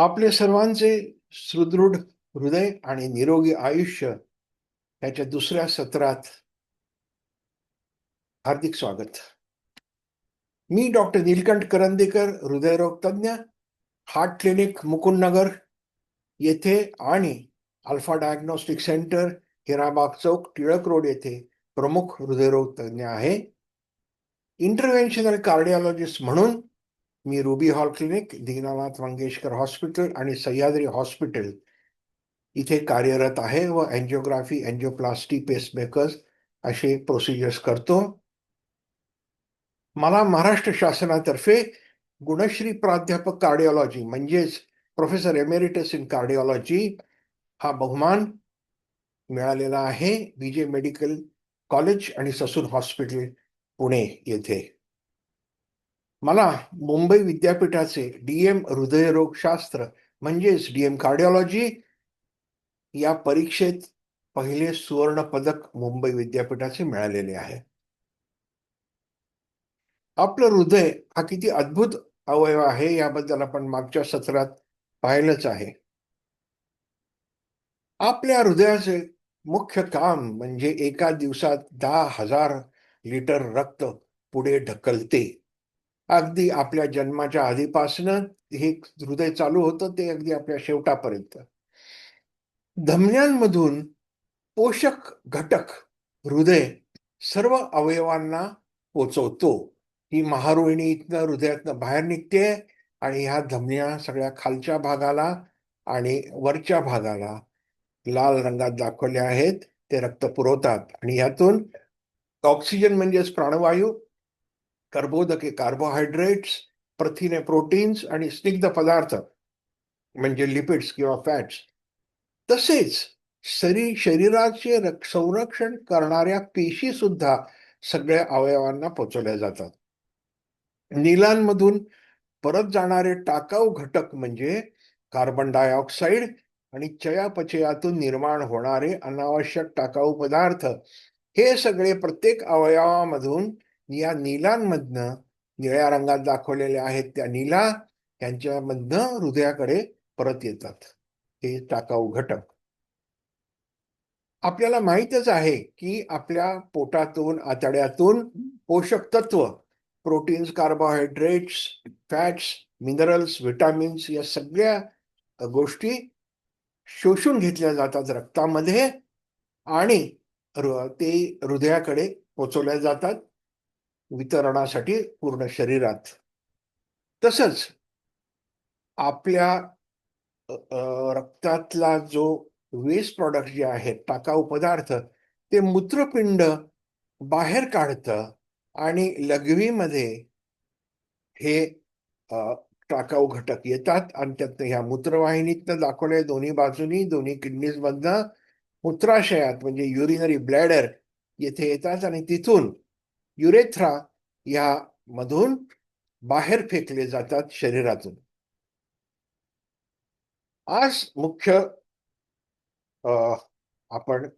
आपले सर्वांचे सुदृढ हृदय आणि निरोगी आयुष्य याच्या दुसऱ्या सत्रात हार्दिक स्वागत. मी डॉक्टर नीलकंठ करंदेकर हृदयरोग तज्ञ हार्ट क्लिनिक मुकुंदनगर येथे आणि अल्फा डायग्नोस्टिक सेंटर हिराबाग चौक टिळक रोड येथे प्रमुख हृदयरोग तज्ञ आहे. इंटरव्हेन्शनल कार्डिओलॉजिस्ट म्हणून मी Ruby Hall clinic, Dinanath Mangeshkar hospital आणि सह्याद्री हॉस्पिटल इथे कार्यरत आहे व अँजिओग्राफी अँजिओप्लास्टी पेसमेकर्स असे प्रोसिजर्स करतो. मला महाराष्ट्र शासनातर्फे गुणश्री प्राध्यापक कार्डिओलॉजी म्हणजेच प्रोफेसर एमेरिटस इन कार्डिओलॉजी हा बहुमान मिळालेला आहे. विजय मेडिकल कॉलेज आणि ससून हॉस्पिटल, पुणे येथे. मला मुंबई विद्यापीठाचे डीएम हृदयरोगशास्त्र म्हणजेच डीएम कार्डिओलॉजी या परीक्षेत पहिले सुवर्ण पदक मुंबई विद्यापीठाचे मिळालेले आहे. आपलं हृदय हा किती अद्भुत अवयव आहे याबद्दल आपण मागच्या सत्रात पाहिलंच आहे. आपल्या हृदयाचे मुख्य काम म्हणजे एका दिवसात दहा हजार लिटर रक्त पुढे ढकलते. अगदी आपल्या जन्माच्या आधीपासनं हे हृदय चालू होतं ते अगदी आपल्या शेवटापर्यंत. धमन्यांमधून पोषक घटक हृदय सर्व अवयवांना पोचवतो. ही महारोहिणी इथनं हृदयातनं बाहेर निघते आणि ह्या धमन्या सगळ्या खालच्या भागाला आणि वरच्या भागाला लाल रंगात दाखवले आहेत. ते रक्त पुरवतात आणि यातून ऑक्सिजन म्हणजेच प्राणवायू कर्बोदके कार्बोहायड्रेट्स प्रथिने प्रोटीन्स आणि स्निग्ध पदार्थ म्हणजे लिपिड्स किंवा फॅट्स तसेच शरी शरीराचे संरक्षण करणाऱ्या पेशी सुद्धा सगळ्या अवयवांना पोचवल्या जातात. नीलांमधून परत जाणारे टाकाऊ घटक म्हणजे कार्बन डायऑक्साईड आणि चयापचयातून निर्माण होणारे अनावश्यक टाकाऊ पदार्थ हे सगळे प्रत्येक अवयवामधून या नीलांमधनं निळ्या रंगात दाखवलेल्या आहेत त्या नीला यांच्यामधनं हृदयाकडे परत येतात. हे टाकाऊ घटक. आपल्याला माहितच आहे की आपल्या पोटातून आतड्यातून पोषक तत्व proteins carbohydrates fats minerals vitamins या सगळ्या गोष्टी शोषून घेतल्या जातात रक्तामध्ये आणि ते हृदयाकडे पोचवल्या जातात. वितरणासाठी पूर्ण शरीरात. तसंच आपल्या रक्तातला जो वेस्ट प्रॉडक्ट जे आहेत टाकाऊ पदार्थ ते मूत्रपिंड बाहेर काढतं आणि लघवीमध्ये हे टाकाऊ घटक येतात आणि त्यातनं ह्या मूत्रवाहिनीतनं दाखवले दोन्ही बाजूनी दोन्ही किडनीज मधनं मूत्राशयात म्हणजे युरिनरी ब्लॅडर येथे येतात आणि तिथून युरेथ्रा या मधून बाहेर फेकले जातात शरीरातून. आज मुख्य आपण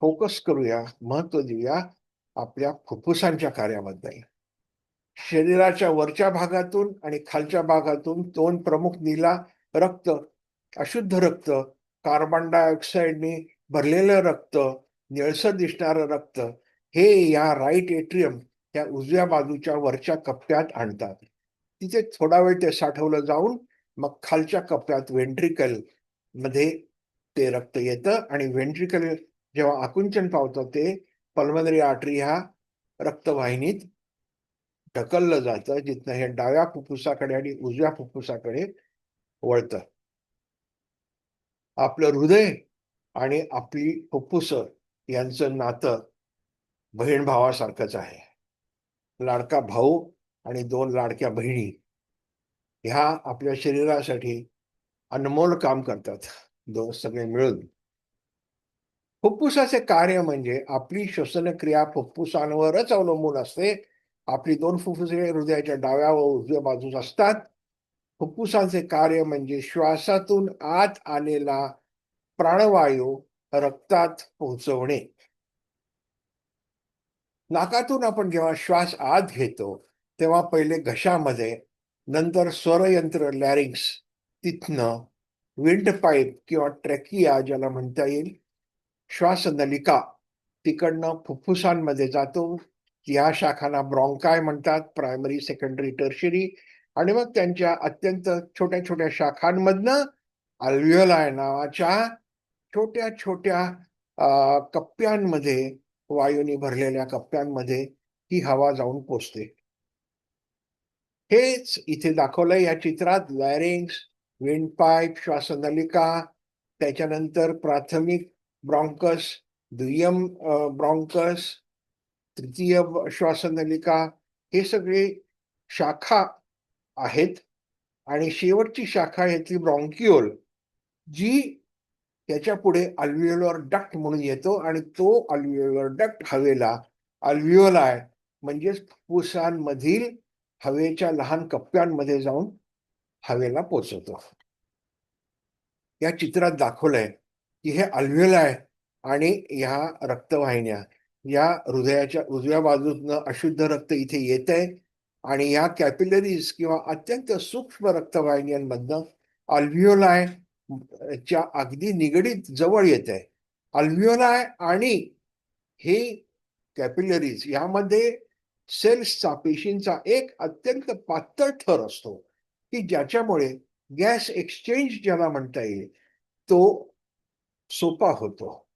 फोकस करूया महत्त्व देऊया आपल्या फुफ्फुसांच्या कार्याबद्दल. शरीराच्या वरच्या भागातून आणि खालच्या भागातून दोन प्रमुख नीला रक्त अशुद्ध रक्त कार्बन डायऑक्साईडने भरलेलं रक्त निळसर दिसणारं रक्त हे या राईट एट्रियम त्या उजव्या बाजूच्या वरच्या कप्प्यात आणतात. तिथे थोडा वेळ ते साठवलं जाऊन मग खालच्या कप्प्यात वेंट्रिकलमध्ये ते रक्त येतं आणि वेंट्रिकल जेव्हा आकुंचन पावतं ते पल्मनरी आर्टरी ह्या रक्तवाहिनीत ढकललं जातं जिथनं हे डाव्या फुफ्फुसाकडे आणि उजव्या फुफ्फुसाकडे वळतं. आपलं हृदय आणि आपली फुफ्फुस यांचं नातं बहीण भावासारखंच आहे. लाडका भाऊ आणि दोन लाडक्या बहिणी ह्या आपल्या शरीरासाठी अनमोल काम करतात. दोन सगळे मिळून. फुफ्फुसाचे कार्य म्हणजे आपली श्वसन क्रिया फुफ्फुसांवरच अवलंबून असते. आपली दोन फुफ्फुसे हृदयाच्या डाव्या व उजव्या बाजूस असतात. फुफ्फुसांचे कार्य म्हणजे श्वासातून आत आलेला प्राणवायू रक्तात पोहोचवणे. नाकातून आपण जेव्हा श्वास आत घेतो तेव्हा पहिले घशामध्ये नंतर स्वरयंत्र लॅरिंग्स तिथनं विंडपाईप किंवा ट्रॅकिया ज्याला म्हणता येईल श्वासनलिका तिकडनं फुफ्फुसांमध्ये जातो. या शाखांना ब्रॉन्काय म्हणतात प्रायमरी सेकंडरी टर्शरी आणि मग त्यांच्या अत्यंत छोट्या छोट्या शाखांमधनं अल्व्हिओलाय नावाच्या छोट्या छोट्या कप्प्यांमध्ये वायूने भरलेल्या कप्प्यांमध्ये ही हवा जाऊन पोचते. हेच इथे दाखवलंय या चित्रात. लॅरिंग्स विंडपाईप श्वासनलिका त्याच्यानंतर प्राथमिक ब्रॉन्कस दुय्यम ब्रॉन्कस तृतीय श्वासनलिका हे सगळे शाखा आहेत. आणि शेवटची शाखा यातली ब्रॉन्किओल जी त्याच्या पुढे अल्व्हिओलर डक्ट म्हणून येतो आणि तो अल्व्हिओलर डक्ट हवेला अल्व्हिओलाय म्हणजेच फुफ्फुसांमधील हवेच्या लहान कप्प्यांमध्ये जाऊन हवेला पोचवतो. या चित्रात दाखवलंय की हे अल्विओलाय आणि ह्या रक्तवाहिन्या या हृदयाच्या उजव्या बाजूतनं अशुद्ध रक्त इथे येत आहे आणि या कॅपिलरीज किंवा अत्यंत सूक्ष्म रक्तवाहिन्यांमधनं अल्व्हिओलाय च्या अगदी निगडीत जवळ येत. आहे अल्व्हिओलाय आणि हे कॅपिलरीज यामध्ये सेल्सचा पेशींचा एक अत्यंत पातळ थर असतो की ज्याच्यामुळे गॅस एक्सचेंज ज्याला म्हणता येईल तो सोपा होतो.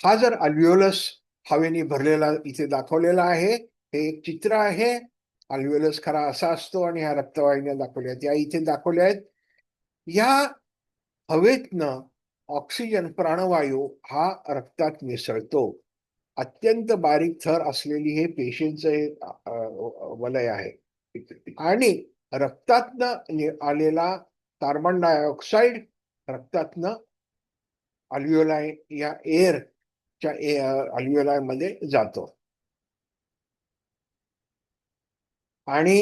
हा जर अल्व्युलस हवेने भरलेला इथे दाखवलेला आहे हे एक चित्र आहे. अल्व्हिओलस खरा असा असतो आणि ह्या रक्तवाहिन्या दाखवल्या आहेत. या इथे दाखवल्या आहेत. या हवेतनं ऑक्सिजन प्राणवायू हा रक्तात मिसळतो. अत्यंत बारीक थर असलेली हे पेशींचं वलय आहे. आणि रक्तातनं आलेला कार्बन डायऑक्साईड रक्तातनं अल्व्हिओलाय या एअरच्या अल्व्हिओलायमध्ये जातो. आणि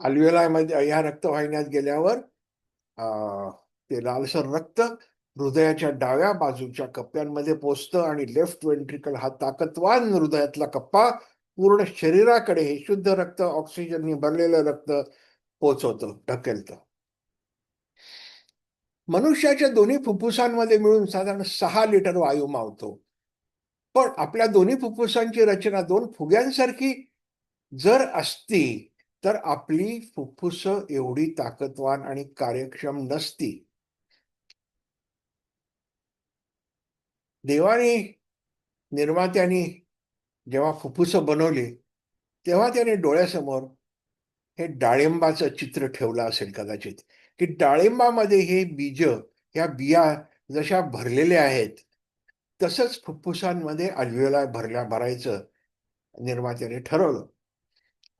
अल्व्हिओलायमध्ये या रक्तवाहिन्यात गेल्यावर ते लालसर रक्त हृदयाच्या डाव्या बाजूच्या कप्प्यांमध्ये पोचतं आणि लेफ्ट वेंट्रिकल हा ताकदवान हृदयातला कप्पा पूर्ण शरीराकडे हे शुद्ध रक्त ऑक्सिजनने भरलेलं रक्त पोचवतं ढकलतं. मनुष्याच्या दोन्ही फुफ्फुसांमध्ये मिळून साधारण सहा लिटर वायू मावतो. पण आपल्या दोन्ही फुफ्फुसांची रचना दोन फुग्यांसारखी जर असती तर आपली फुफ्फुस एवढी ताकदवान आणि कार्यक्षम नसती. देवाने निर्मात्याने जेव्हा फुफ्फुस बनवली तेव्हा त्याने डोळ्यासमोर हे डाळिंबाचं चित्र ठेवलं असेल कदाचित. की डाळिंबामध्ये हे बीज ह्या बिया जशा भरलेल्या आहेत तसंच फुफ्फुसांमध्ये अल्व्हिओला भरल्या भरायचं निर्मात्याने ठरवलं.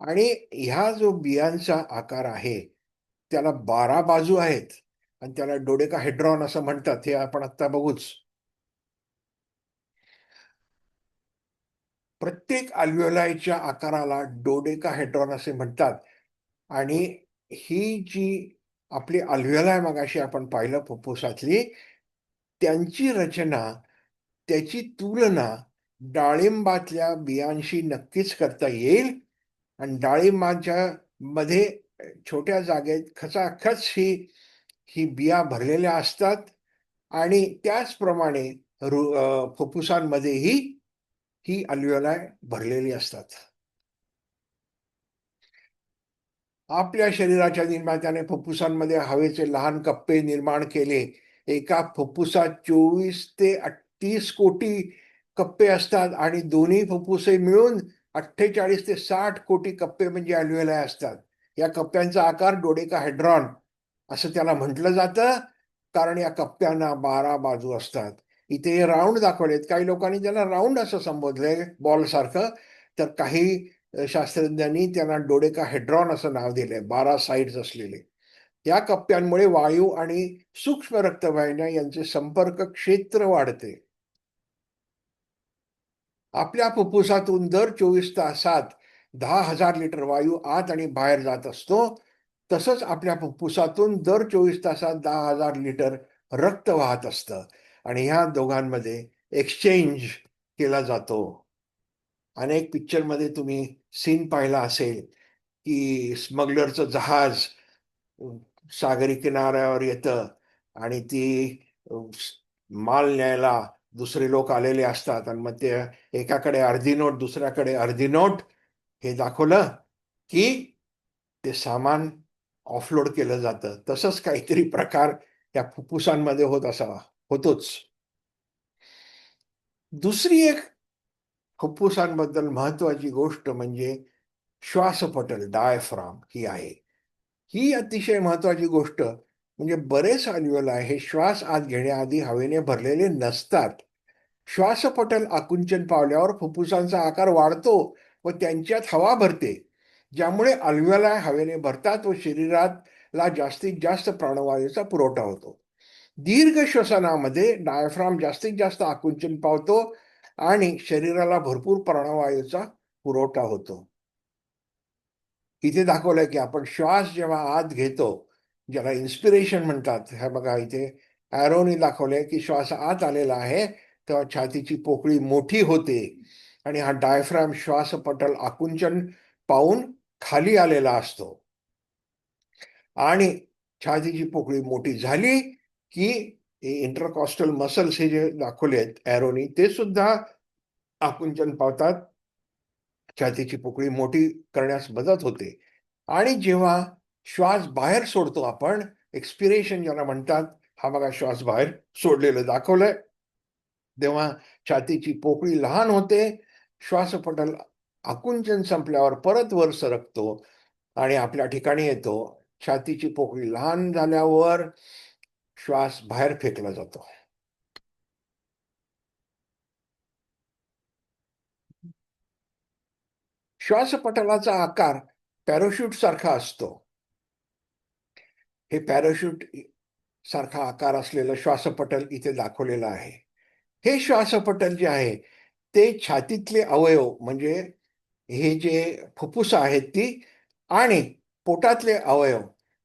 आणि ह्या जो बियांचा आकार आहे त्याला बारा बाजू आहेत आणि त्याला डोडेका हेड्रॉन असं म्हणतात हे आपण आता बघूच. प्रत्येक अल्व्युलायच्या आकाराला डोडेका हेड्रॉन असे म्हणतात आणि ही जी आपली अल्व्हिओलाय मगाशी आपण पाहिलं फुफ्फुसातली त्यांची रचना त्याची तुलना डाळिंबातल्या बियांशी नक्कीच करता येईल. आणि डाळिंबाच्या मध्ये छोट्या जागेत खचाखच ही ही बिया भरलेल्या असतात. आणि त्याचप्रमाणे रु फुफ्फुसांमध्येही ही अल्व्हिओलाय भरलेली असतात. आपल्या शरीराच्या निर्मात्याने फुफ्फुसांमध्ये हवेचे लहान कप्पे निर्माण केले. एका फुफ्फुसात चोवीस ते अठ्ठीस कोटी कप्पे असतात आणि दोन्ही फुफ्फुसे मिळून अठ्ठेचाळीस ते साठ कोटी कप्पे म्हणजे अल्व्हिओलाय असतात. या कप्प्यांचा आकार डोडेका हायड्रॉन असं त्याला म्हटलं जातं. कारण या कप्प्यांना बारा बाजू असतात. इथे राऊंड दाखवलेत. काही लोकांनी त्याला राऊंड असं संबोधलंय बॉल सारखं तर काही शास्त्रज्ञांनी त्यांना डोडेका हेड्रॉन असं नाव दिलंय बारा साईड्स असलेले. या कप्प्यांमुळे वायू आणि सूक्ष्म रक्तवाहिन्या यांचे संपर्क क्षेत्र वाढते. आपल्या फुफ्फुसातून दर चोवीस तासात दहा हजार लिटर वायू आत आणि बाहेर जात असतो. तसंच आपल्या फुफ्फुसातून दर चोवीस तासात दहा हजार लिटर रक्त वाहत असतं. आणि ह्या दोघांमध्ये एक्सचेंज केला जातो. अनेक पिक्चरमध्ये तुम्ही सीन पाहिला असेल की स्मगलरचं जहाज सागरी किनाऱ्यावर येतं आणि ती माल न्यायला दुसरे लोक आलेले असतात आणि मग ते एकाकडे अर्धी नोट दुसऱ्याकडे अर्धी नोट हे दाखवलं की ते सामान ऑफलोड केलं जातं. तसंच काहीतरी प्रकार या फुफ्फुसांमध्ये होत असावा. होतोच. दुसरी एक फुफ्फुसांबद्दल महत्वाची गोष्ट म्हणजे श्वासपटल डायफ्राम ही आहे. ही अतिशय महत्वाची गोष्ट म्हणजे बरेच अल्व्होलाई हे श्वास आत घेण्याआधी हवेने भरलेले नसतात. श्वासपटल आकुंचन पावल्यावर फुफ्फुसांचा आकार वाढतो व त्यांच्यात हवा भरते ज्यामुळे अल्व्होलाई हवेने भरतात व शरीराला जास्तीत जास्त प्राणवायूचा पुरवठा होतो. दीर्घ श्वसनामध्ये डायफ्राम जास्तीत जास्त आकुंचन पावतो आणि शरीराला भरपूर प्राणवायूचा पुरवठा होतो. इथे दाखवलंय की आपण श्वास जेव्हा आत घेतो ज्याला इन्स्पिरेशन म्हणतात हे बघा इथे ॲरोनी दाखवलंय की श्वास आत आलेला आहे तेव्हा छातीची पोकळी मोठी होते आणि हा डायफ्राम श्वासपटल आकुंचन पाहून खाली आलेला असतो. आणि छातीची पोकळी मोठी झाली की इंटरकॉस्टल मसल्स हे जे दाखवले आहेत ॲरोनी ते सुद्धा आकुंचन पावतात. छातीची पोकळी मोठी करण्यास मदत होते. आणि जेव्हा श्वास बाहेर सोडतो आपण एक्सपिरेशन ज्याला म्हणतात हा बघा श्वास बाहेर सोडलेलं दाखवलंय. तेव्हा छातीची पोकळी लहान होते श्वासपटल आकुंचन संपल्यावर परत वर सरकतो आणि आपल्या ठिकाणी येतो. छातीची पोकळी लहान झाल्यावर श्वास बाहेर फेकला जातो. श्वासपटलाचा आकार पॅराशूट सारखा असतो. हे पॅराशूट सारखा आकार असलेलं श्वासपटल इथे दाखवलेलं आहे. हे श्वासपटल जे आहे ते छातीतले अवयव म्हणजे हे जे फुफ्फुस आहेत ती आणि पोटातले अवयव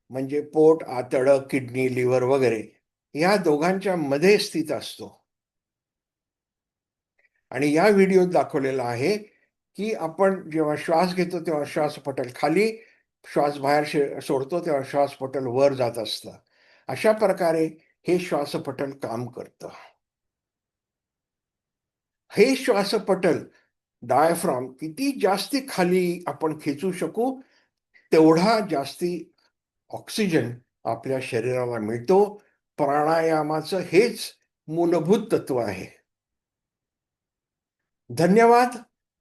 म्हणजे पोट आतडं किडनी लिव्हर वगैरे या दोघांच्या मध्ये स्थित असतो. आणि या व्हिडिओत दाखवलेला आहे की आपण जेव्हा श्वास घेतो तेव्हा श्वासपटल खाली श्वास बाहेर सोडतो तेव्हा श्वासपटल वर जात असतं. अशा प्रकारे हे श्वासपटल काम करतं. हे श्वासपटल डायफ्रॉम किती जास्ती खाली आपण खेचू शकू तेवढा जास्ती ऑक्सिजन आपल्या शरीराला मिळतो. प्राणायामाचं हेच मूलभूत तत्व आहे. धन्यवाद.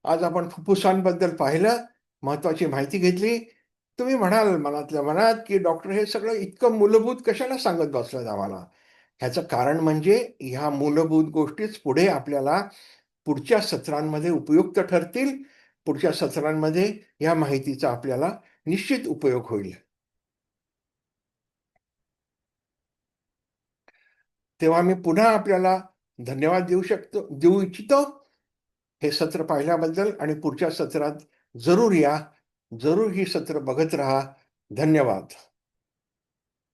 आज आपण फुफ्फुसांबद्दल पाहिलं महत्वाची माहिती घेतली. तुम्ही म्हणाल मनातल्या मनात की डॉक्टर हे सगळं इतकं मूलभूत कशाला सांगत बसलं आम्हाला? ह्याचं कारण म्हणजे ह्या मूलभूत गोष्टीच पुढे आपल्याला पुढच्या सत्रांमध्ये उपयुक्त ठरतील. पुढच्या सत्रांमध्ये या माहितीचा आपल्याला निश्चित उपयोग होईल. तेव्हा मी पुन्हा आपल्याला धन्यवाद देऊ शकतो देऊ इच्छितो. हे सत्र पाहिल्याबद्दल आणि पुढच्या सत्रात जरूर या. जरूर ही सत्र बघत राहा. धन्यवाद.